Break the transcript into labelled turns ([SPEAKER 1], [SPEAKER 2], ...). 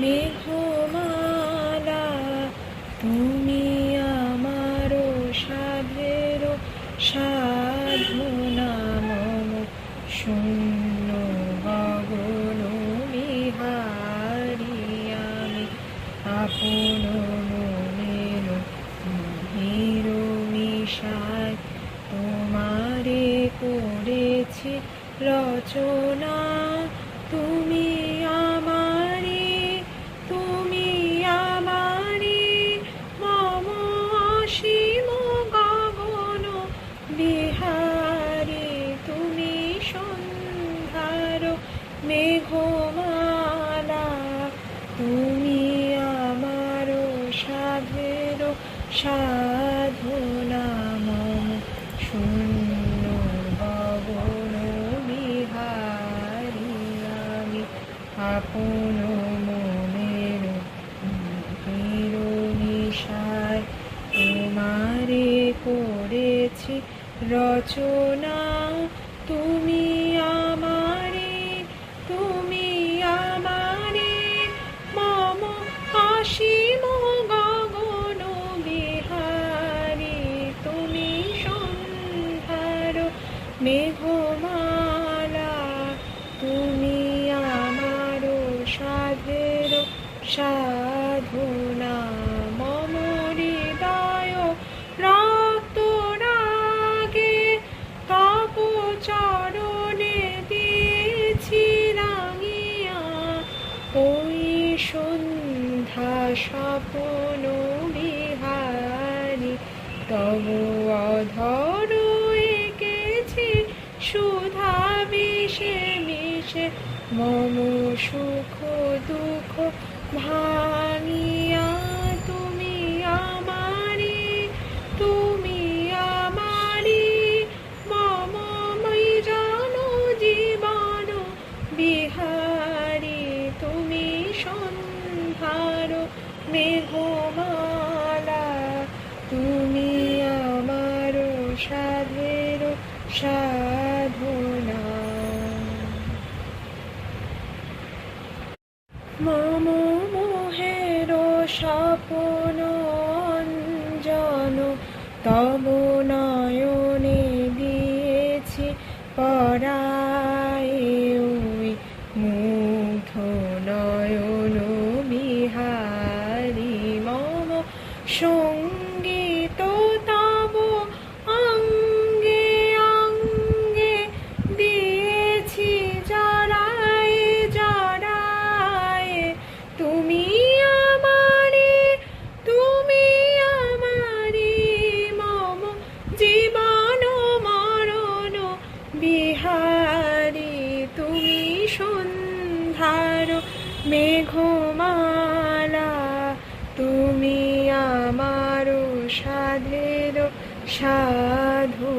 [SPEAKER 1] মেঘমালা তুমি আমারও সাধের সাধনা মম শূন্য গগন বিহারি আমি, আপন মনের মহির মিশায় তোমারে করেছি রচনা। তুমি সাধনা মম শূন্য গগন বিহারি আমি আপন মনের নিশায় তোমারে করেছি রচনা তুমি মেঘমালা তুমি আমার সাধের সাধনা। মম হৃদয় রক্ত রাগে তপ চরণে দিয়েছি রাঙিয়া। ওই সন্ধ্যা স্বপ্ন বিহারি, তব অধর মম সুখ দুঃখ ভাঙিয়া তুমি আমারি তুমি আমারি মম জানো জীবন বিহারি, তুমি সন্ধ্যার মেঘমালা, তুমি আমার সাধের সাধনা মম মোহের স্বপ্ন অঞ্জন তব নয়নে দিয়েছি পরায় ওই মুগ্ধ নয়ন বিহারি। মম সংগীত মেঘমালা তুমি আমার সাধের সাধনা